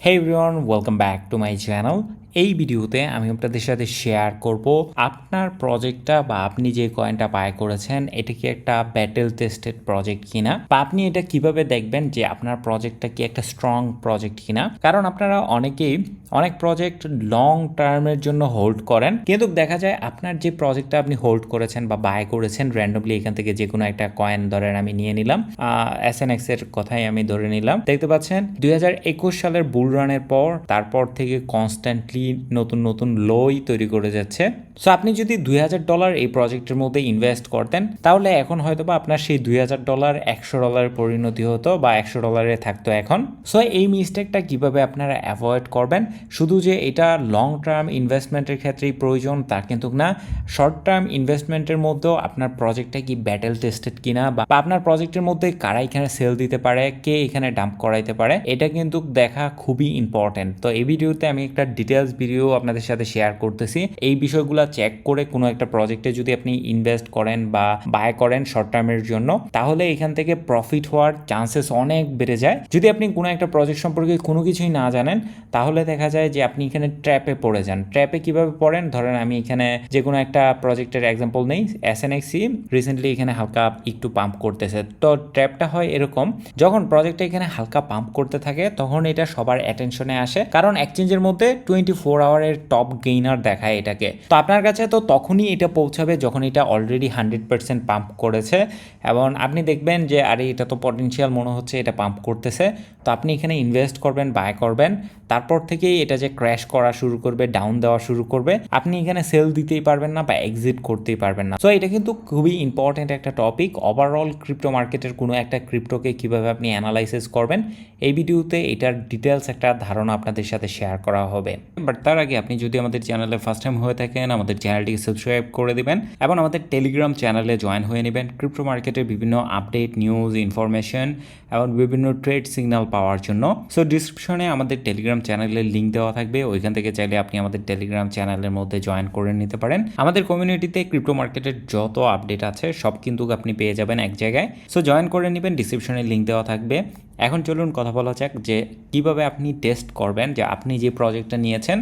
Hey everyone welcome back to my channel এই ভিডিওতে আমি আপনাদের সাথে শেয়ার করব আপনার প্রজেক্টটা বা আপনি যে কয়েনটা বাই করেছেন, এটা কি একটা ব্যাটেল টেস্টেড প্রজেক্ট কিনা? বা আপনি এটা কীভাবে দেখবেন যে আপনার প্রজেক্টটা কি একটা স্ট্রং প্রজেক্ট কিনা? কারণ আপনারা অনেকেই অনেক প্রজেক্ট লং টার্মের জন্য হোল্ড করেন। কিন্তু দেখা যায় আপনার যে প্রজেক্টটা আপনি হোল্ড করেছেন বা বাই করেছেন র্যান্ডমলি এখান থেকে যে কোনো একটা কয়েন ধরেন আমি নিয়ে নিলাম। এস এন এক্সের কথাই আমি ধরে নিলাম। দেখতে পাচ্ছেন, দুই হাজার একুশ সালের বুল রানের পর, তারপর থেকে কনস্ট্যান্টলি নতুন নতুন লোই তৈরি করে যাচ্ছে। সো আপনি যদি দুই হাজার ডলার এই প্রজেক্টের মধ্যে ইনভেস্ট করতেন, তাহলে এখন হয়তো বা আপনার সেই দুই হাজার ডলার একশো ডলারের পরিণতি হতো বা একশো ডলারে থাকতো এখন। সো এই মিস্টেকটা কীভাবে আপনারা অ্যাভয়েড করবেন? শুধু যে এটা লং টার্ম ইনভেস্টমেন্টের ক্ষেত্রেই প্রয়োজন তা কিন্তু না। শর্ট টার্ম ইনভেস্টমেন্টের মধ্যেও আপনার প্রজেক্টটা কি ব্যাটেল টেস্টেড কিনা বা আপনার প্রজেক্টের মধ্যে কারা এখানে সেল দিতে পারে, কে এখানে ডাম্প করাইতে পারে, এটা কিন্তু দেখা খুবই ইম্পর্টেন্ট তো এই ভিডিওতে আমি একটা ডিটেলস ভিডিও আপনাদের সাথে শেয়ার করতেছি। এই বিষয়গুলো চেক করে কোনো একটা প্রজেক্টে যদি আপনি ইনভেস্ট করেন বা বাই করেন শর্ট টার্মের জন্য, তাহলে এখান থেকে প্রফিট হওয়ার চান্সেস অনেক বেড়ে যায়। যদি আপনি কোনো একটা প্রজেক্ট সম্পর্কে কোনো কিছুই না জানেন, তাহলে দেখা যায় যে আপনি এখানে ট্র্যাপে পড়ে যান। ট্র্যাপে কীভাবে পড়েন? ধরেন আমি এখানে যে কোনো একটা প্রজেক্টের এক্সাম্পল নেই এস এন এক্সি রিসেন্টলি এখানে হালকা একটু পাম্প করতেছে। তো ট্র্যাপটা হয় এরকম, যখন প্রজেক্টটা এখানে হালকা পাম্প করতে থাকে, তখন এটা সবার অ্যাটেনশনে আসে। কারণ এক্সচেঞ্জের মধ্যে টোয়েন্টি ফোর আওয়ারের টপ গেইনার দেখায় এটাকে। তো আপনার কাছে তো তখনই এটা পৌঁছাবে যখন এটা অলরেডি হান্ড্রেড পার্সেন্ট পাম্প করেছে এবং আপনি দেখবেন যে, আরে, এটা তো পটেনশিয়াল মনে হচ্ছে এটা পাম্প করতেছে। তো আপনি এখানে ইনভেস্ট করবেন বাই করবেন, তারপর থেকেই এটা যে ক্র্যাশ করা শুরু করবে ডাউন দেওয়া শুরু করবে, আপনি এখানে সেল দিতেই পারবেন না বা এক্সিট করতেই পারবেন না। সো এটা কিন্তু খুবই ইম্পর্টেন্ট একটা টপিক ওভারঅল ক্রিপ্টো মার্কেটের কোনো একটা ক্রিপ্টোকে কীভাবে আপনি অ্যানালাইসিস করবেন, এই ভিডিওতে এটার ডিটেলস একটা ধারণা আপনাদের সাথে শেয়ার করা হবে। বাট তার আগে আপনি যদি আমাদের চ্যানেলে ফার্স্ট টাইম হয়ে থাকেন, আমাদের চ্যানেলটিকে সাবস্ক্রাইব করে দিবেন এবং আমাদের টেলিগ্রাম চ্যানেলে জয়েন হয়ে নেবেন। ক্রিপ্টো মার্কেটের বিভিন্ন আপডেট নিউজ ইনফরমেশন এবং বিভিন্ন ট্রেড সিগন্যাল পাওয়ার জন্য। সো ডিসক্রিপশনে আমাদের টেলিগ্রাম চ্যানেলের লিঙ্ক দেওয়া থাকবে। ওইখান থেকে চাইলে আপনি আমাদের টেলিগ্রাম চ্যানেলের মধ্যে জয়েন করে নিতে পারেন। আমাদের কমিউনিটিতে ক্রিপ্টো মার্কেটের যত আপডেট আছে, সব কিন্তু আপনি পেয়ে যাবেন এক জায়গায়। সো জয়েন করে নেবেন ডিসক্রিপশনে লিঙ্ক দেওয়া থাকবে। এখন চলুন কথা বলা যাক যে কীভাবে আপনি টেস্ট করবেন যে আপনি যে প্রজেক্টটা নিয়েছেন,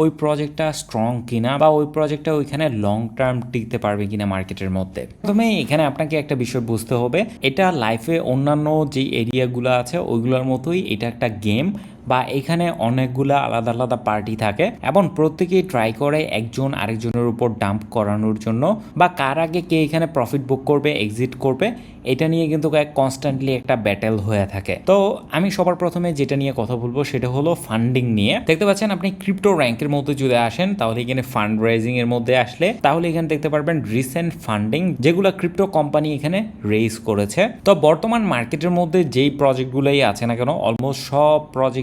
ওই প্রজেক্টটা স্ট্রং কিনা বা ওই প্রজেক্টটা ওইখানে লং টার্ম টিকতে পারবে কিনা মার্কেটের মধ্যে। প্রথমে এখানে আপনাকে একটা বিষয় বুঝতে হবে, এটা লাইফে অন্যান্য যে এরিয়াগুলো আছে, ওইগুলোর মতোই এটা একটা গেম বা এখানে অনেকগুলো আলাদা আলাদা পার্টি থাকে এবং প্রত্যেকেই ট্রাই করে একজন আরেকজনের উপর ডাম্প করানোর জন্য বা কার আগে কে এখানে প্রফিট বুক করবে এক্সিট করবে, এটা নিয়ে কিন্তু কনস্ট্যান্টলি একটা ব্যাটেল হয়ে থাকে। তো আমি সবার প্রথমে যেটা নিয়ে কথা বলব সেটা হলো ফান্ডিং নিয়ে। দেখতে পাচ্ছেন আপনি ক্রিপ্টো র্যাঙ্কের মধ্যে যদি আসেন, তাহলে এখানে ফান্ড রাইজিং এর মধ্যে আসলে তাহলে এখানে দেখতে পারবেন রিসেন্ট ফান্ডিং যেগুলো ক্রিপ্টো কোম্পানি এখানে রেজ করেছে। তো বর্তমান মার্কেটের মধ্যে যেই প্রজেক্টগুলোই আছে না কেন অলমোস্ট সব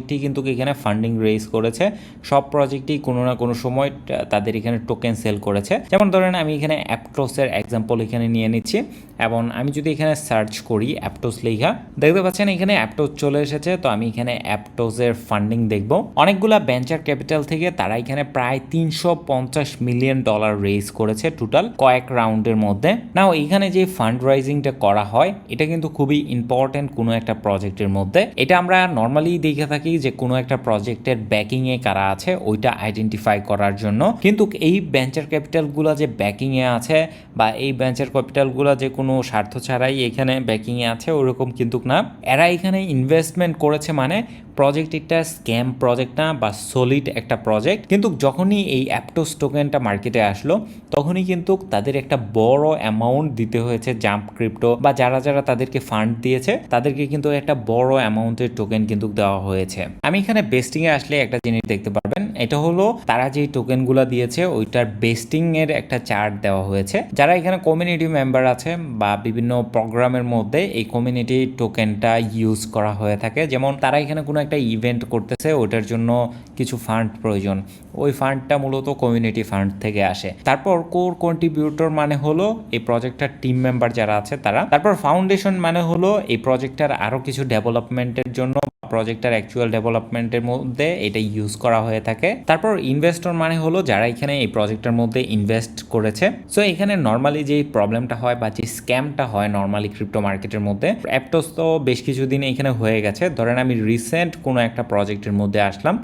প্রজেক্টই কিন্তু এখানে ফান্ডিং রেজ করেছে। সব প্রজেক্টই কোনো না কোনো সময় তাদের এখানে টোকেন সেল করেছে। যেমন ধরেন আমি এখানে অ্যাপটোসের এক্সাম্পল এখানে নিয়ে নিচ্ছি। এবং আমি যদি এখানে সার্চ করি অ্যাপটোস লেখা, দেখতে পাচ্ছেন এখানে অ্যাপটোস চলে এসেছে, তো আমি এখানে অ্যাপটোসের ফান্ডিং দেখব। অনেকগুলা ভেঞ্চার ক্যাপিটাল থেকে তারা এখানে প্রায় তিনশো পঞ্চাশ মিলিয়ন ডলার রেজ করেছে টোটাল কয়েক রাউন্ডের মধ্যে। নাও এখানে যে ফান্ড রাইজিংটা করা হয়, এটা কিন্তু খুবই ইম্পর্টেন্ট কোনো একটা প্রজেক্টের মধ্যে। এটা আমরা নর্মালি দেখে থাকি যে কোনো একটা প্রজেক্টের ব্যাকিং এ কারা আছে, ওইটা আইডেন্টিফাই করার জন্য। কিন্তু এই ভেঞ্চার ক্যাপিটালগুলো যে ব্যাকিং এ আছে বা এই ভেঞ্চার ক্যাপিটালগুলো যে কোনো স্বার্থ ছাড়াই এখানে ব্যাকিংয়ে আছে ওরকম কিন্তু না। এরা এখানে ইনভেস্টমেন্ট করেছে মানে প্রজেক্ট একটা স্ক্যাম প্রজেক্ট না বা সলিড একটা প্রজেক্ট কিন্তু যখনই এই অ্যাপটোস টোকেনটা মার্কেটে আসলো, তখনই কিন্তু তাদের একটা বড় অ্যামাউন্ট দিতে হয়েছে জাম্প ক্রিপ্টো বা যারা যারা তাদেরকে ফান্ড দিয়েছে, তাদেরকে কিন্তু একটা বড় অ্যামাউন্টের টোকেন কিন্তু দেওয়া হয়েছে। আমি এখানে বেস্টিংয়ে আসলে একটা জিনিস দেখতে পারবেন, এটা হলো তারা যে টোকেনগুলো দিয়েছে, ওইটার বেস্টিং এর একটা চার্ট দেওয়া হয়েছে। যারা এখানে কমিউনিটি মেম্বার আছে বা বিভিন্ন প্রোগ্রামের মধ্যে এই কমিউনিটি টোকেনটা ইউজ করা হয়ে থাকে, যেমন তারা এখানে কোনো একটা ইভেন্ট করতেছে ওটার জন্য কিছু ফান্ড প্রয়োজন। ওই ফান্ডটা মূলত কমিউনিটি ফান্ড থেকে আসে। তারপর কোর কন্ট্রিবিউটর মানে হলো এই প্রজেক্টটার টিম মেম্বার যারা আছে তারা। তারপর ফাউন্ডেশন মানে হলো এই প্রজেক্টটার আরও কিছু ডেভেলপমেন্টের জন্য প্রজেক্টের অ্যাকচুয়াল ডেভেলপমেন্টের মধ্যে এটা ইউজ করা হয়ে থাকে। তারপর ইনভেস্টর মানে হলো যারা এখানে এই প্রজেক্টের মধ্যে ইনভেস্ট করেছে। সো এখানে নর্মালি যে প্রবলেমটা হয় বা যে স্ক্যামটা হয় নর্মালি ক্রিপ্টো মার্কেটের মধ্যে অ্যাপটোস তো বেশ কিছুদিন এখানে হয়ে গেছে। ধরেন আমি রিসেন্ট কোনো একটা প্রজেক্টের মধ্যে আসলাম।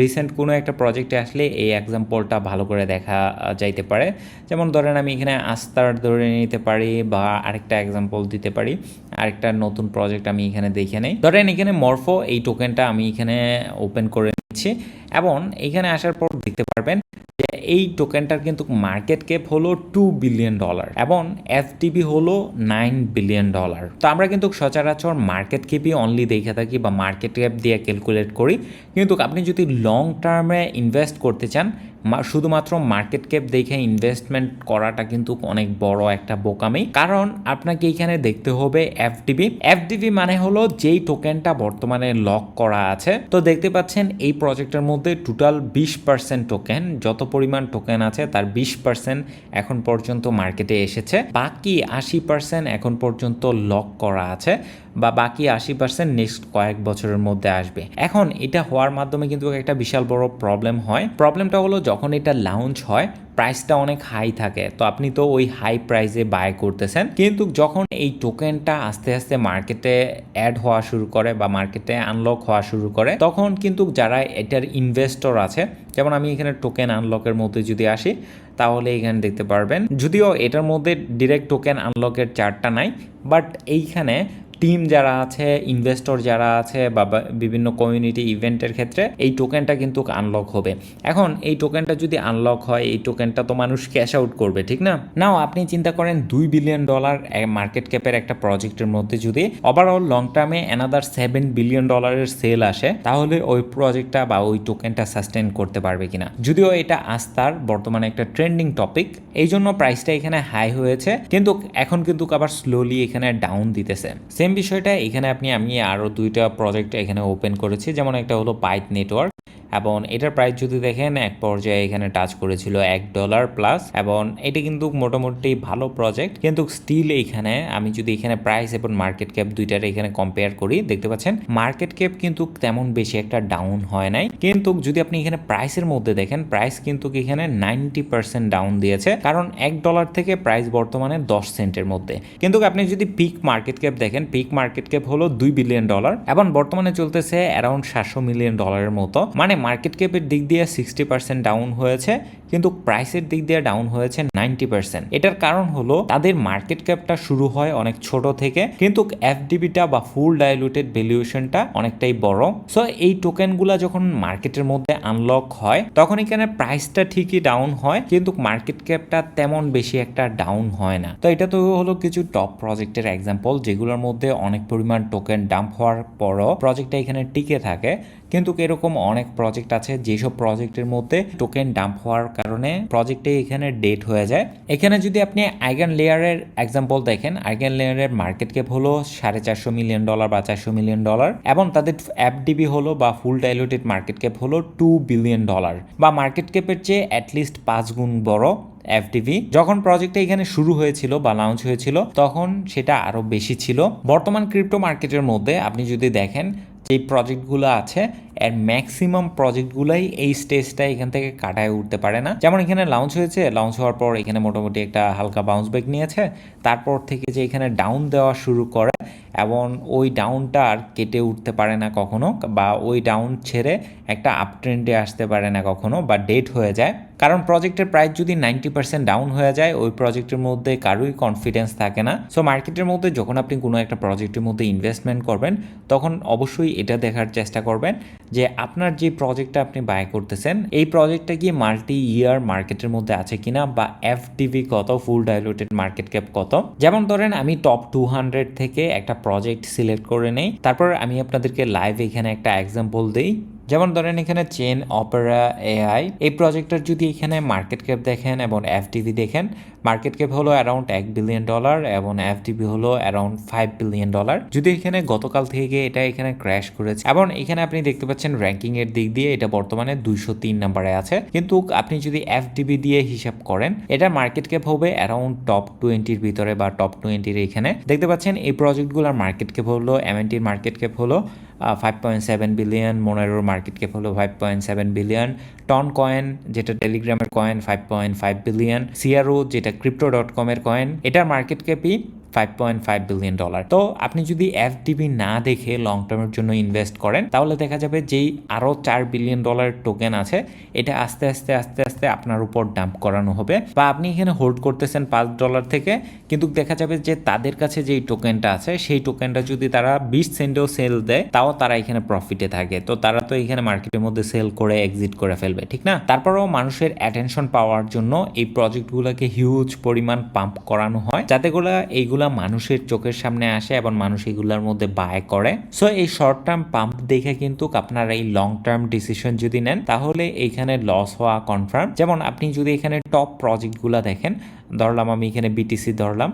রিসেন্ট কোনো একটা প্রজেক্টে আসলে এই এক্সাম্পলটা ভালো করে দেখা যাইতে পারে। যেমন ধরেন আমি এখানে আস্তার ধরে নিতে পারি বা আরেকটা এক্সাম্পল দিতে পারি। আরেকটা নতুন প্রজেক্ট আমি এখানে দেখে নেই। ধরেন এখানে মরফো এই টোকেনটা আমি এখানে ওপেন করে নিচ্ছি। এবং এখানে আসার পর দেখতে পারবেন এই টোকেনটার কিন্তু মার্কেট ক্যাপ হলো টু বিলিয়ন ডলার এবং এফটিবি হলো নাইন বিলিয়ন ডলার তো আমরা কিন্তু সচরাচর মার্কেট ক্যাপই অনলি দেখে থাকি বা মার্কেট ক্যাপ দিয়ে ক্যালকুলেট করি। কিন্তু আপনি যদি লং টার্মে ইনভেস্ট করতে চান শুধুমাত্র মার্কেট ক্যাপ দেখে ইনভেস্টমেন্ট করাটা কিন্তু অনেক বড় একটা বোকামি। কারণ আপনাকে এখানে দেখতে হবে এফডিবি এফডিবি মানে হলো যেই টোকেনটা বর্তমানে লক করা আছে। তো দেখতে পাচ্ছেন এই প্রজেক্টের মধ্যে টোটাল বিশ পার্সেন্ট টোকেন যত পরিমাণ টোকেন আছে তার বিশ পার্সেন্ট এখন পর্যন্ত মার্কেটে এসেছে। বাকি আশি পার্সেন্ট এখন পর্যন্ত লক করা আছে। বা বাকি আশি পার্সেন্ট নেক্সট কয়েক বছরের মধ্যে আসবে। এখন এটা হওয়ার মাধ্যমে কিন্তু একটা বিশাল বড় প্রবলেম হয়। প্রবলেমটা হলো যখন এটা লাউঞ্চ হয় প্রাইসটা অনেক হাই থাকে। তো আপনি তো ওই হাই প্রাইসে বাই করতেছেন। কিন্তু যখন এই টোকেনটা আস্তে আস্তে মার্কেটে অ্যাড হওয়া শুরু করে বা মার্কেটে আনলক হওয়া শুরু করে, তখন কিন্তু যারা এটার ইনভেস্টর আছে, যেমন আমি এখানে টোকেন আনলকের মধ্যে যদি আসি, তাহলে এখানে দেখতে পারবেন। যদিও এটার মধ্যে ডিরেক্ট টোকেন আনলকের চার্টটা নাই বাট এইখানে টিম যারা আছে ইনভেস্টর যারা আছে বা বিভিন্ন কমিউনিটি ইভেন্টের ক্ষেত্রে এই টোকেনটা কিন্তু আনলক হবে। এখন এই টোকেনটা যদি আনলক হয়, এই টোকেনটা তো মানুষ ক্যাশ আউট করবে, ঠিক না? নাও আপনি চিন্তা করেন দুই বিলিয়ন ডলার মার্কেট ক্যাপের একটা প্রজেক্টের মধ্যে যদি ওভারঅল লং টার্মে অ্যানাদার সেভেন বিলিয়ন ডলারের সেল আসে, তাহলে ওই প্রজেক্টটা বা ওই টোকেনটা সাস্টেন করতে পারবে কিনা? যদিও এটা আস্থার বর্তমানে একটা ট্রেন্ডিং টপিক এই জন্য প্রাইসটা এখানে হাই হয়েছে, কিন্তু এখন কিন্তু আবার স্লোলি এখানে ডাউন দিতেছে। সেম বিষয়টা, এখানে আপনি, আমি আরও দুইটা প্রজেক্ট এখানে ওপেন করেছি। যেমন একটা হলো পাইথ নেটওয়ার্ক এবং এটার প্রাইস যদি দেখেন, এক পর্যায়ে এখানে টাচ করেছিল এক ডলার প্লাস এবং এটা কিন্তু মোটামুটি ভালো প্রজেক্ট কিন্তু স্টিল এইখানে আমি যদি এখানে প্রাইস এবং মার্কেট ক্যাপ দুইটার এখানে কম্পেয়ার করি, দেখতে পাচ্ছেন মার্কেট ক্যাপ কিন্তু তেমন বেশি একটা ডাউন হয় নাই। কিন্তু যদি আপনি এখানে প্রাইসের মধ্যে দেখেন প্রাইস কিন্তু এখানে নাইনটি পার্সেন্ট ডাউন দিয়েছে। কারণ এক ডলার থেকে প্রাইস বর্তমানে দশ সেন্টের মধ্যে। কিন্তু আপনি যদি পিক মার্কেট ক্যাপ দেখেন পিক মার্কেট ক্যাপ হলো দুই বিলিয়ন ডলার এবং বর্তমানে চলতেছে অ্যারাউন্ড সাতশো মিলিয়ন ডলারের মতো। মানে মার্কেট ক্যাপের দিক দিয়ে সিক্সটি পার্সেন্ট ডাউন হয়েছে। কিন্তু প্রাইসের দিক দিয়ে ডাউন হয়েছে নাইনটি পার্সেন্ট এটার কারণ হলো তাদের মার্কেট ক্যাপটা শুরু হয় অনেক ছোট থেকে, কিন্তু এফডিবিটা বা ফুল ডাইলুটেড ভ্যালুয়েশনটা অনেকটাই বড়। সো এই টোকেনগুলো যখন মার্কেটের মধ্যে আনলক হয়, তখন এখানে প্রাইসটা ঠিকই ডাউন হয়, কিন্তু মার্কেট ক্যাপটা তেমন বেশি একটা ডাউন হয় না। তো এটা তো হলো কিছু টপ প্রজেক্টের এক্সাম্পল যেগুলোর মধ্যে অনেক পরিমাণ টোকেন ডাম্প হওয়ার পরও প্রজেক্টটা এখানে টিকে থাকে। কিন্তু এরকম অনেক প্রজেক্ট আছে, যেসব প্রজেক্টের মধ্যে টোকেন ডাম্প হওয়ার কারণে প্রজেক্টে এখানে ডেট হয়ে যায়। এখানে যদি আপনি আইগান লেয়ারের এক্সাম্পল দেখেন আইগান লেয়ারের মার্কেট ক্যাপ হলো সাড়ে চারশো মিলিয়ন ডলার বা চারশো মিলিয়ন ডলার এবং তাদের এফডিবি হলো বা ফুল ডাইলুটেড মার্কেট ক্যাপ হলো টু বিলিয়ন ডলার বা মার্কেট ক্যাপের চেয়ে অ্যাটলিস্ট পাঁচ গুণ বড় এফডিভি যখন প্রজেক্টটা এখানে শুরু হয়েছিল বা লঞ্চ হয়েছিল, তখন সেটা আরও বেশি ছিল। বর্তমান ক্রিপ্টো মার্কেটের মধ্যে আপনি যদি দেখেন যে প্রজেক্টগুলো আছে, এর ম্যাক্সিমাম প্রজেক্টগুলাই এই স্টেজটা এখান থেকে কাটায় উঠতে পারে না। যেমন এখানে লঞ্চ হয়েছে লঞ্চ হওয়ার পর এখানে মোটামুটি একটা হালকা বাউন্স ব্যাক নিয়েছে। তারপর থেকে যে এখানে ডাউন দেওয়া শুরু করে, এবং ওই ডাউনটা আর কেটে উঠতে পারে না কখনো, বা ওই ডাউন ছেড়ে একটা আপ ট্রেন্ডে আসতে পারে না কখনো, বা ডেট হয়ে যায়। কারণ প্রজেক্টের প্রাইস যদি নাইনটি পার্সেন্ট ডাউন হয়ে যায়, ওই প্রজেক্টের মধ্যে কারোই কনফিডেন্স থাকে না। সো মার্কেটের মধ্যে যখন আপনি কোনো একটা প্রজেক্টের মধ্যে ইনভেস্টমেন্ট করবেন, তখন অবশ্যই এটা দেখার চেষ্টা করবেন যে আপনার যে প্রজেক্টটা আপনি বাই করতেছেন, এই প্রজেক্টটা কি মাল্টি ইয়ার মার্কেটের মধ্যে আছে কিনা বা এফটিভি কত ফুল ডাইলুটেড মার্কেট ক্যাপ কত। যেমন ধরেন, আমি টপ টু হান্ড্রেড থেকে একটা প্রজেক্ট সিলেক্ট করে নেই, তারপর আমি আপনাদেরকে লাইভ এখানে একটা এক্সাম্পল দিই। যেমন ধরেন এখানে চেন অপেরা এআই এই প্রজেক্টটার যদি এখানে মার্কেট ক্যাপ দেখেন এবং এফটিভি দেখেন মার্কেট ক্যাপ হলো অ্যারাউন্ড এক বিলিয়ন ডলার এবং এফটিভি হলো অ্যারাউন্ড ফাইভ বিলিয়ন ডলার যদি এখানে গতকাল থেকে এটা এখানে ক্র্যাশ করেছে, এবং এখানে আপনি দেখতে পাচ্ছেন র্যাঙ্কিং এর দিক দিয়ে এটা বর্তমানে দুইশো তিন নাম্বারে আছে। কিন্তু আপনি যদি এফডিবি দিয়ে হিসাব করেন, এটা মার্কেট ক্যাপ হবে অ্যারাউন্ড টপ টোয়েন্টির ভিতরে বা টপ টোয়েন্টির এখানে। দেখতে পাচ্ছেন এই প্রজেক্টগুলোর মার্কেট ক্যাপ হলো এমএনটির মার্কেট ক্যাপ হলো ফাইভ পয়েন্ট সেভেন বিলিয়ন মোনারোর মার্কেট ক্যাপ হলো five point seven billion ton coin যেটা টেলিগ্রামের coin five point five billion CRO যেটা ক্রিপ্টো ডট কমের কয়েন এটার market ক্যাপই five point five billion dollar তো আপনি যদি এফডিবি না দেখে লং টার্মের জন্য ইনভেস্ট করেন, তাহলে দেখা যাবে যেই আরও চার বিলিয়ন ডলার টোকেন আছে, এটা আস্তে আস্তে আস্তে আস্তে আপনার উপর ডাম্প করানো হবে। বা আপনি এখানে হোল্ড করতেছেন পাঁচ ডলার থেকে, কিন্তু দেখা যাবে যে তাদের কাছে যেই টোকেনটা আছে, সেই টোকেনটা যদি তারা বিশ সেন্টেও সেল দেয়, তাও তারা এখানে প্রফিটে থাকে। তো তারা তো এখানে মার্কেটের মধ্যে সেল করে এক্সিট করে ফেলবে, ঠিক না? তারপরেও মানুষের অ্যাটেনশন পাওয়ার জন্য এই প্রজেক্টগুলোকে হিউজ পরিমাণ পাম্প করানো হয়। যাতে করে এইগুলা মানুষের চোখের সামনে আসে এবং মানুষ এগুলার মধ্যে বায় করে। সো এই শর্ট টার্ম পাম্প দেখে কিন্তু আপনারা এই লং টার্ম ডিসিশন যদি নেন, তাহলে এইখানে লস হওয়া কনফার্ম যেমন আপনি যদি এখানে টপ প্রজেক্টগুলো দেখেন, ধরলাম আমি এখানে বিটিসি ধরলাম।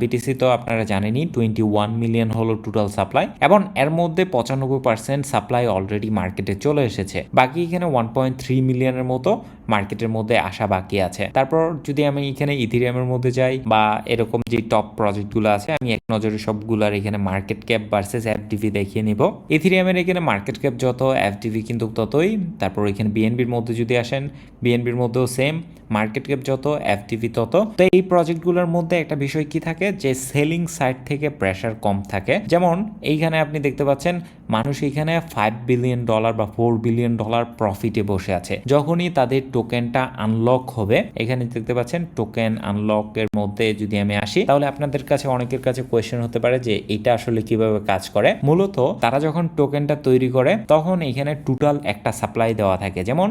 বিটিসি তো আপনারা জানেনই টোয়েন্টি ওয়ান মিলিয়ন হলো টোটাল সাপ্লাই এবং এর মধ্যে পঁচানব্বই পার্সেন্ট সাপ্লাই অলরেডি মার্কেটে চলে এসেছে। বাকি এখানে ওয়ান পয়েন্ট থ্রি মিলিয়নের মতো মার্কেটের মধ্যে আসা বাকি আছে। তারপর যদি আমি এখানে ইথিরিয়ামের মধ্যে যাই বা এরকম যে টপ প্রজেক্টগুলো আছে, আমি এক নজরে সবগুলার এখানে মার্কেট ক্যাপ ভার্সেস এফডিভি দেখিয়ে নিব। ইথিরিয়ামের এখানে মার্কেট ক্যাপ যত এফডিভি কিন্তু ততই। তারপর এখানে বিএনবির মধ্যে যদি আসেন বিএনবির মধ্যেও সেম মার্কেট ক্যাপ যত এফডিভি তত। তো এই প্রজেক্টগুলোর মধ্যে একটা বিষয় কি থাকে? যে সেলিং সাইড থেকে প্রেশার কম থাকে। যেমন, এইখানে আপনি দেখতে পাচ্ছেন, মানুষ এখানে ফাইভ বিলিয়ন ডলার বা ফোর বিলিয়ন ডলার প্রফিটে বসে আছে। যখনই তাদের টোকেনটা আনলক হবে, এখানে দেখতে পাচ্ছেন টোকেন আনলকের মধ্যে যদি আমি আসি, তাহলে আপনাদের কাছে, অনেকের কাছে কোয়েশ্চেন হতে পারে যে এটা আসলে কীভাবে কাজ করে। মূলত তারা যখন টোকেনটা তৈরি করে, তখন এখানে টোটাল একটা সাপ্লাই দেওয়া থাকে। যেমন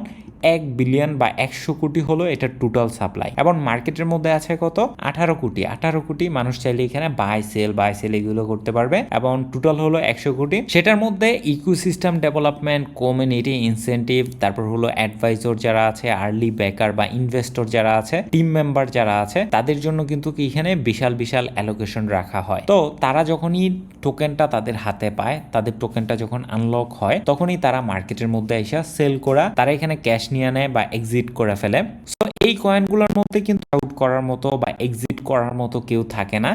এক বিলিয়ন বা একশো কোটি হলো এটা টোটাল সাপ্লাই এবং মার্কেটের মধ্যে আছে কত? আঠারো কোটি। আঠারো কোটি মানুষ চাইলে এখানে বাই সেল বাই সেল এগুলো করতে পারবে। এবং টোটাল হলো একশো কোটি। সেটার মধ্যে ইকোসিস্টেম ডেভেলপমেন্ট কমিউনিটি ইনসেন্টিভ তারপর হলো অ্যাডভাইজর যারা আছে আর্লি বেকার বা ইনভেস্টর যারা আছে টিম মেম্বার যারা আছে, তাদের জন্য কিন্তু এখানে বিশাল বিশাল অ্যালোকেশন রাখা হয়। তো তারা যখনই টোকেনটা তাদের হাতে পায় তাদের টোকেনটা যখন আনলক হয় তখনই তারা মার্কেটের মধ্যে এসে সেল করা তারা এখানে ক্যাশ নিয়ে নেয় বা এক্সিট করে ফেলে। তো এই কয়েনগুলোর মধ্যে কিন্তু আউট করার মতো বা এক্সিট করার মতো কেউ থাকে না।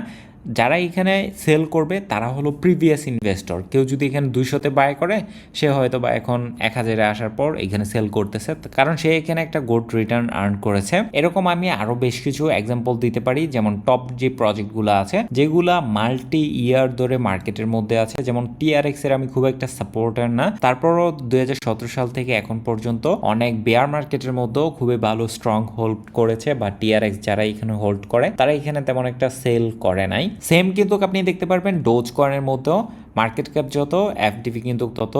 যারা এখানে সেল করবে, তারা হলো প্রিভিয়াস ইনভেস্টর কেউ যদি এখানে দুইশোতে বাই করে, সে হয়তো বা এখন এক হাজারে আসার পর এখানে সেল করতেছে। কারণ সে এখানে একটা গুড রিটার্ন আর্ন করেছে। এরকম আমি আরও বেশ কিছু এক্সাম্পল দিতে পারি। যেমন টপ যে প্রজেক্টগুলো আছে, যেগুলা মাল্টি ইয়ার ধরে মার্কেটের মধ্যে আছে। যেমন টিআরএক্স এর আমি খুব একটা সাপোর্টার না। তারপরও দু হাজার সতেরো সাল থেকে এখন পর্যন্ত অনেক বেয়ার মার্কেটের মধ্যেও খুবই ভালো স্ট্রং হোল্ড করেছে। বা টিআরএক্স যারা এখানে হোল্ড করে, তারা এখানে তেমন একটা সেল করে নাই। সেম কিন্তু আপনি দেখতে পারবেন ডোজ কয়েনের মধ্যেও মার্কেট ক্যাপ যত এফডিপি কিন্তু তত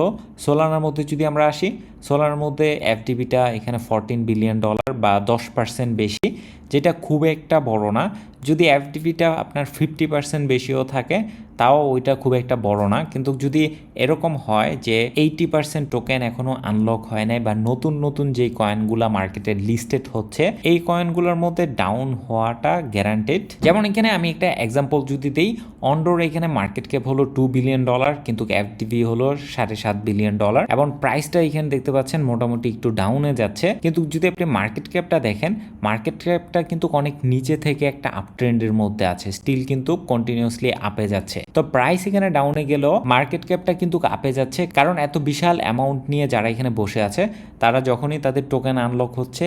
সোলানার মধ্যে যদি আমরা আসি সোলানার মধ্যে এফডিপিটা এখানে ফরটিন বিলিয়ন ডলার বা দশ পার্সেন্ট বেশি, যেটা খুব একটা বড় না। যদি এফডিপিটা আপনার ফিফটি পার্সেন্ট বেশিও থাকে তাও ওইটা খুব একটা বড় না। কিন্তু যদি এরকম হয় যে এইটি পার্সেন্ট টোকেন এখনও আনলক হয় নাই বা নতুন নতুন যেই কয়েনগুলো মার্কেটে লিস্টেড হচ্ছে, এই কয়েনগুলোর মধ্যে ডাউন হওয়াটা গ্যারান্টেড যেমন এখানে আমি একটা এক্সাম্পল যদি দিই অন্ডোর এখানে মার্কেট ক্যাপ হলো টু বিলিয়ন ডলার কিন্তু এফডিপি হলো সাড়ে সাত বিলিয়ন ডলার এবং প্রাইসটা এখানে দেখতে পাচ্ছেন মোটামুটি একটু ডাউনে যাচ্ছে। কিন্তু যদি আপনি মার্কেট ক্যাপটা দেখেন মার্কেট ক্যাপটা কিন্তু অনেক নিচে থেকে একটা আপ ট্রেন্ডের মধ্যে আছে স্টিল কিন্তু কন্টিনিউসলি আপে যাচ্ছে। তো প্রাইস এখানে ডাউনে গেলেও মার্কেট ক্যাপটা কিন্তু আপে যাচ্ছে। কারণ এত বিশাল অ্যামাউন্ট নিয়ে যারা এখানে বসে আছে, তারা যখনই তাদের টোকেন আনলক হচ্ছে,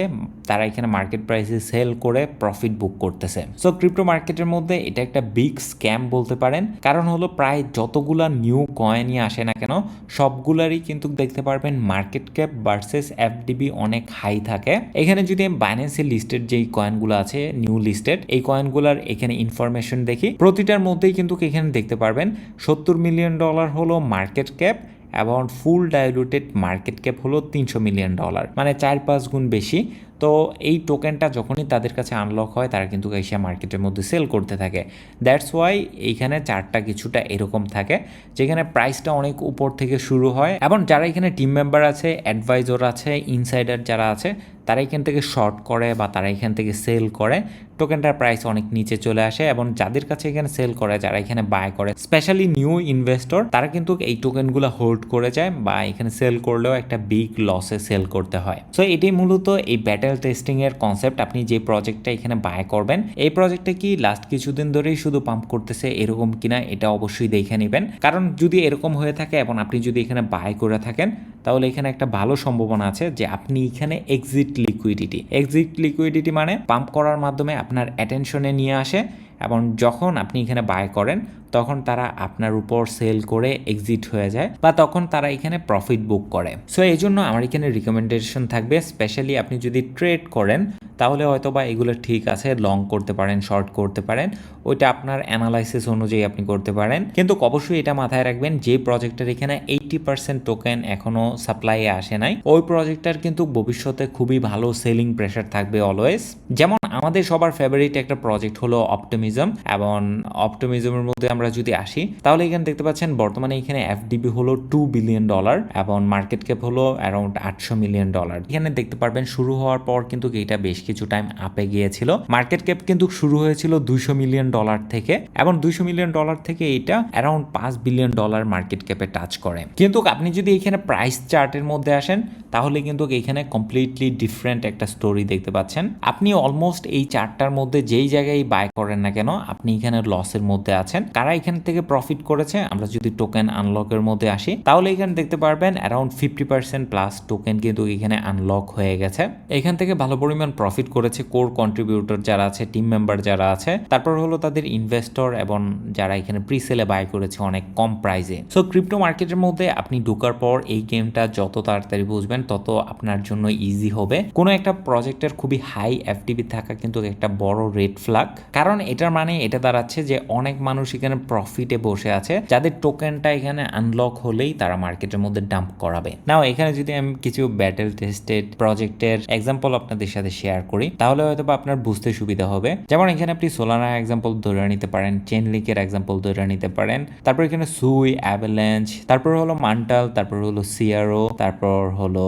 তারা এখানে মার্কেট প্রাইসে সেল করে প্রফিট বুক করতেছে। সো ক্রিপ্টো মার্কেটের মধ্যে এটা একটা বিগ স্ক্যাম বলতে পারেন। কারণ হলো প্রায় যতগুলা নিউ কয়েনই আসে না কেন, সবগুলারই কিন্তু দেখতে পারবেন মার্কেট ক্যাপ ভার্সেস এফডিবি অনেক হাই থাকে। এখানে যদি বাইন্যান্সের লিস্টেড যেই কয়েনগুলো আছে নিউ লিস্টেড এই কয়েনগুলোর এখানে ইনফরমেশন দেখি, প্রতিটার মধ্যেই কিন্তু এখানে দেখতে পারবেন। সত্তর মিলিয়ন ডলার হলো মার্কেট ক্যাপ এবং ফুল ডাইলুটেড মার্কেট ক্যাপ হলো তিনশো মিলিয়ন ডলার মানে চার পাঁচ গুণ বেশি। তো এই টোকেনটা যখনই তাদের কাছে আনলক হয়, তারা কিন্তু এশিয়া মার্কেটের মধ্যে সেল করতে থাকে। দ্যাটস ওয়াই এইখানে চারটা কিছুটা এরকম থাকে, যেখানে প্রাইসটা অনেক উপর থেকে শুরু হয়। এবং যারা এখানে টিম মেম্বার আছে অ্যাডভাইজর আছে ইনসাইডার যারা আছে তারা এখান থেকে শর্ট করে বা তারা এখান থেকে সেল করে টোকেনটার প্রাইস অনেক নিচে চলে আসে এবং যাদের কাছে এখানে সেল করে, যারা এখানে বাই করে স্পেশালি নিউ ইনভেস্টর তারা কিন্তু এই টোকেনগুলো হোল্ড করে যায় বা এখানে সেল করলেও একটা বিগ লসে সেল করতে হয়। সো এটাই মূলত এই ব্যাটেল টেস্টিং এর কনসেপ্ট আপনি যে প্রজেক্টটা এখানে বাই করবেন, এই প্রজেক্টটা কি লাস্ট কিছুদিন ধরেই শুধু পাম্প করতেছে এরকম কিনা, এটা অবশ্যই দেখে নেবেন। কারণ যদি এরকম হয়ে থাকে এবং আপনি যদি এখানে বাই করে থাকেন, তাহলে এখানে একটা ভালো সম্ভাবনা আছে যে আপনি এখানে এক্সিট লিকুইডিটি এক্সিট লিকুইডিটি মানে পাম্প করার মাধ্যমে আপনার অ্যাটেনশনে নিয়ে আসে এবং যখন আপনি এখানে বাই করেন, তখন তারা আপনার উপর সেল করে এক্সিট হয়ে যায় বা তখন তারা এখানে প্রফিট বুক করে। সো এই জন্য আমার এখানে রিকমেন্ডেশন থাকবে স্পেশালি আপনি যদি ট্রেড করেন তাহলে হয়তো বা এগুলো ঠিক আছে লং করতে পারেন শর্ট করতে পারেন। ওইটা আপনার অ্যানালাইসিস অনুযায়ী আপনি করতে পারেন। কিন্তু অবশ্যই এটা মাথায় রাখবেন, যে প্রজেক্টের এখানে এইটি পার্সেন্ট টোকেন এখনও সাপ্লাইয়ে আসে নাই, ওই প্রজেক্টটার কিন্তু ভবিষ্যতে খুবই ভালো সেলিং প্রেশার থাকবে অলওয়েজ যেমন আমাদের সবার ফেভারিট একটা প্রজেক্ট হলো অপটিমিজম এবং অপটিমিজমের মধ্যে আমরা যদি আসি, তাহলে এখানে দেখতে পাচ্ছেন বর্তমানে এখানে এফডিবি হলো টু বিলিয়ন ডলার এবং মার্কেট ক্যাপ হলো অ্যারাউন্ড আটশো মিলিয়ন ডলার এখানে দেখতে পারবেন শুরু হওয়ার পর কিন্তু এটা বেশ কিছু টাইম আপে গিয়েছিল। মার্কেট ক্যাপ কিন্তু শুরু হয়েছিল দুইশো মিলিয়ন ডলার থেকে এবং দুইশো মিলিয়ন ডলার থেকে এটা অ্যারাউন্ড পাঁচ বিলিয়ন ডলার মার্কেট ক্যাপে টাচ করে। কিন্তু আপনি যদি এখানে প্রাইস চার্টের মধ্যে আসেন, তাহলে কিন্তু এখানে কমপ্লিটলি ডিফারেন্ট একটা স্টোরি দেখতে পাচ্ছেন। আপনি অলমোস্ট এই চারটার মধ্যে যেই জায়গায় বাই করেন না কেন, আপনি এখানে লসের মধ্যে আছেন। কারা এখান থেকে প্রফিট করেছে, আমরা যদি টোকেন আনলকের মধ্যে আসি, তাহলে এখানে দেখতে পারবেন around fifty percent plus token কিন্তু এখানে আনলক হয়ে গেছে। এখান থেকে ভালো পরিমাণ প্রফিট করেছে কোর কন্ট্রিবিউটর যারা আছে টিম মেম্বার যারা আছে, তারপর হলো তাদের ইনভেস্টর এবং যারা এখানে প্রিসেলে বাই করেছে অনেক কম প্রাইসে সো ক্রিপ্টো মার্কেটের মধ্যে আপনি ঢোকার পর এই গেমটা যত তাড়াতাড়ি বুঝবেন, তত আপনার জন্য ইজি হবে। কোনো একটা প্রজেক্টের খুবই হাই এফটিভি থাকা কিন্তু একটা বড় রেড ফ্ল্যাগ কারণ এটার মানে এটা দাঁড়াচ্ছে যে অনেক মানুষ এখানে প্রফিটে বসে আছে, যাদের টোকেনটা এখানে আনলক হলেই তারা মার্কেটের মধ্যে ডাম্প করাবে। নাও এখানে যদি আমি কিছু ব্যাটেল টেস্টেড প্রজেক্টের এক্সাম্পল আপনাদের সাথে শেয়ার করি, তাহলে হয়তো বা আপনার বুঝতে সুবিধা হবে। যেমন এখানে আপনি সোলানা এক্সাম্পল ধরে নিতে পারেন চেন লিকের এক্সাম্পল ধরে নিতে পারেন। তারপর এখানে সুই অ্যাভেলেঞ্চ তারপর হলো মান্টাল তারপর হলো সিআরও তারপর হলো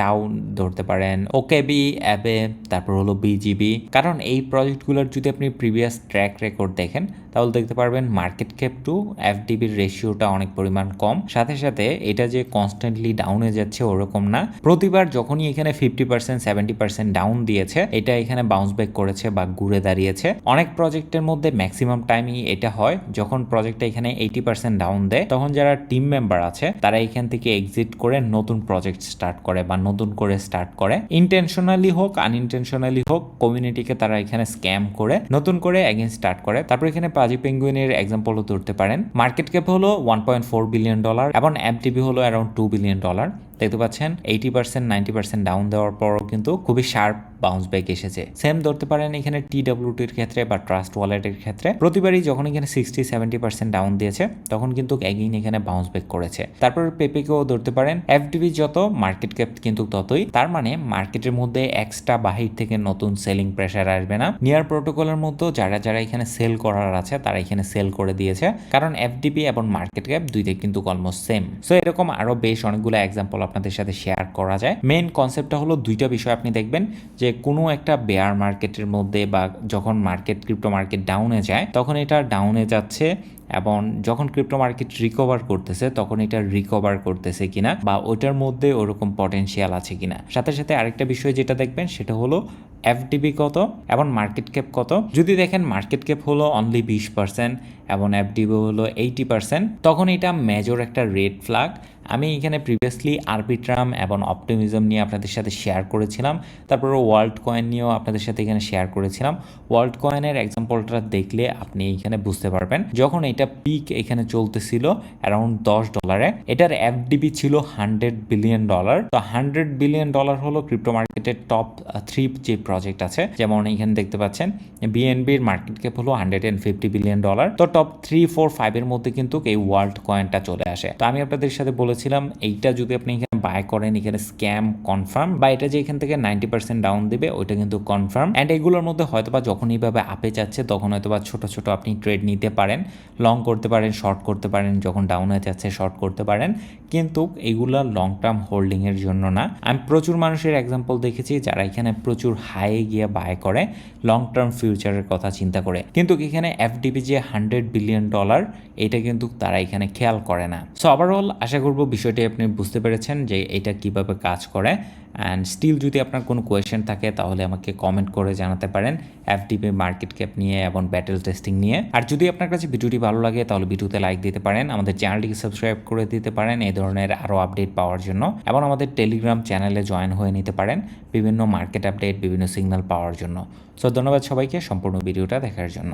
টাউন ধরতে পারেন। ওকেবি অ্যাবে তারপর হলো বিজিবি কারণ এই প্রজেক্টগুলোর যদি আপনি প্রিভিয়াস ট্র্যাক রেকর্ড দেখেন, তাহলে দেখতে পারবেন মার্কেট ক্যাপ টু এফডিবির রেশিওটা অনেক পরিমাণ কম। সাথে সাথে এটা যে কনস্ট্যান্টলি ডাউনে যাচ্ছে ওরকম না। প্রতিবার যখনই এখানে fifty percent seventy percent down দিয়েছে। এটা এখানে বাউন্স ব্যাক করেছে বা ঘুরে দাঁড়িয়েছে। অনেক প্রজেক্টের মধ্যে ম্যাক্সিমাম টাইমই এটা হয়। যখন প্রজেক্টটা এখানে এইটি পার্সেন্ট ডাউন দেয়, তখন যারা টিম মেম্বার আছে, তারা এখান থেকে এক্সিট করে নতুন প্রজেক্ট স্টার্ট করে বা নতুন করে স্টার্ট করে। ইন্টেনশনালি হোক আনইনটেনশনালি হোক কমিউনিটিকে তারা এখানে স্ক্যাম করে, নতুন করে অ্যাগেন স্টার্ট করে। তারপর এখানে পাজি পেঙ্গুইনের এক্সাম্পলও ধরতে পারেন। মার্কেট ক্যাপ হলো one point four billion dollar এবং এফটিবি হলো অ্যারাউন্ড টু বিলিয়ন ডলার দেখতে পাচ্ছেন eighty percent ninety percent down দেওয়ার পরও কিন্তু খুবই শার্প বাউন্স ব্যাক এসেছে। সেম ধরতে পারেন এখানে টি ডাব্লিউটির ক্ষেত্রে বা ট্রাস্ট ওয়ালেটের ক্ষেত্রে। প্রতিবারই যখন এখানে সিক্সটি সেভেন্টি পার্সেন্ট ডাউন দিয়েছে, তখন কিন্তু এগেইন এখানে বাউন্স ব্যাক করেছে। তারপর পেপেকেও ধরতে পারেন এফডিবি যত মার্কেট ক্যাপ কিন্তু ততই, তার মানে মার্কেটের মধ্যে এক্সট্রা বাহির থেকে নতুন সেলিং প্রেশার আসবে না। নিয়ার প্রোটোকলের মধ্যে যারা যারা এখানে সেল করার আছে, তারা এখানে সেল করে দিয়েছে। কারণ এফডিবি এবং মার্কেট ক্যাপ দুইটাই কিন্তু অলমোস্ট সেম সো এরকম আরও বেশ অনেকগুলো এক্সাম্পল আপনাদের সাথে শেয়ার করা যায়। মেন কনসেপ্টটা হলো দুইটা বিষয় আপনি দেখবেন, যে কোনো একটা বেয়ার মার্কেটের মধ্যে বা যখন মার্কেট ক্রিপ্টো মার্কেট ডাউনে যায়, তখন এটা ডাউনে যাচ্ছে এবং যখন ক্রিপ্টো মার্কেট রিকভার করতেছে, তখন এটা রিকভার করতেছে কিনা বা ওইটার মধ্যে ওরকম পটেনশিয়াল আছে কিনা। সাথে সাথে আরেকটা বিষয় যেটা দেখবেন, সেটা হলো এফডিবি কত এবং মার্কেট ক্যাপ কত। যদি দেখেন মার্কেট ক্যাপ হলো অনলি বিশ পার্সেন্ট এবং এফডিবি হলো এইটি পার্সেন্ট তখন এটা মেজর একটা রেড ফ্ল্যাগ আমি এখানে প্রিভিয়াসলি আরবিট্রাম এবং অপটিমিজম নিয়ে আপনাদের সাথে শেয়ার করেছিলাম। তারপর ওয়ার্ল্ড কয়েন নিয়েও আপনাদের সাথে এখানে শেয়ার করেছিলাম। ওয়ার্ল্ড কয়েনের এক্সাম্পলটা দেখলে আপনি এখানে বুঝতে পারবেন। যখন এটা পিক এখানে চলতেছিল অ্যারাউন্ড দশ ডলারে এটার এফডিবি ছিল হান্ড্রেড বিলিয়ন ডলার তো হান্ড্রেড বিলিয়ন ডলার হলো ক্রিপ্টো মার্কেটের টপ থ্রি যে প্রজেক্ট আছে, যেমন এখানে দেখতে পাচ্ছেন বিএনবির মার্কেট ক্যাপ হলো hundred and fifty billion dollar তো টপ থ্রি ফোর ফাইভের মধ্যে কিন্তু এই ওয়ার্ল্ড কয়েনটা চলে আসে। তো আমি আপনাদের সাথে বলেছিলাম এইটা যদি আপনি বাই করেন, এখানে স্ক্যাম কনফার্ম বা এটা যে এখান থেকে নাইনটি পার্সেন্ট ডাউন দেবে, ওইটা কিন্তু কনফার্ম অ্যান্ড এগুলোর মধ্যে হয়তোবা যখন এইভাবে আপে যাচ্ছে, তখন হয়তোবা ছোট ছোট আপনি ট্রেড নিতে পারেন লং করতে পারেন শর্ট করতে পারেন, যখন ডাউন হয়ে যাচ্ছে শর্ট করতে পারেন, কিন্তু এগুলা লং টার্ম হোল্ডিংয়ের জন্য না। আমি প্রচুর মানুষের এক্সাম্পল দেখেছি যারা এখানে প্রচুর হাইয়ে গিয়ে বাই করে লং টার্ম ফিউচারের কথা চিন্তা করে। কিন্তু এখানে এফডিপি যে হান্ড্রেড বিলিয়ন ডলার এটা কিন্তু তারা এখানে খেয়াল করে না। সো ওভারঅল আশা করব বিষয়টি আপনি বুঝতে পেরেছেন যে এটা কীভাবে কাজ করে। অ্যান্ড স্টিল যদি আপনার কোনো কোয়েশ্চেন থাকে, তাহলে আমাকে কমেন্ট করে জানাতে পারেন। এফডিপি মার্কেট ক্যাপ নিয়ে এবং ব্যাটেল টেস্টিং নিয়ে। আর যদি আপনার কাছে ভিডিওটি ভালো লাগে, তাহলে ভিডিওতে লাইক দিতে পারেন। আমাদের চ্যানেলটিকে সাবস্ক্রাইব করে দিতে পারেন এই ধরনের আরও আপডেট পাওয়ার জন্য। এবং আমাদের টেলিগ্রাম চ্যানেলে জয়েন হয়ে নিতে পারেন বিভিন্ন মার্কেট আপডেট বিভিন্ন সিগন্যাল পাওয়ার জন্য। সো ধন্যবাদ সবাইকে, সম্পূর্ণ ভিডিওটা দেখার জন্য।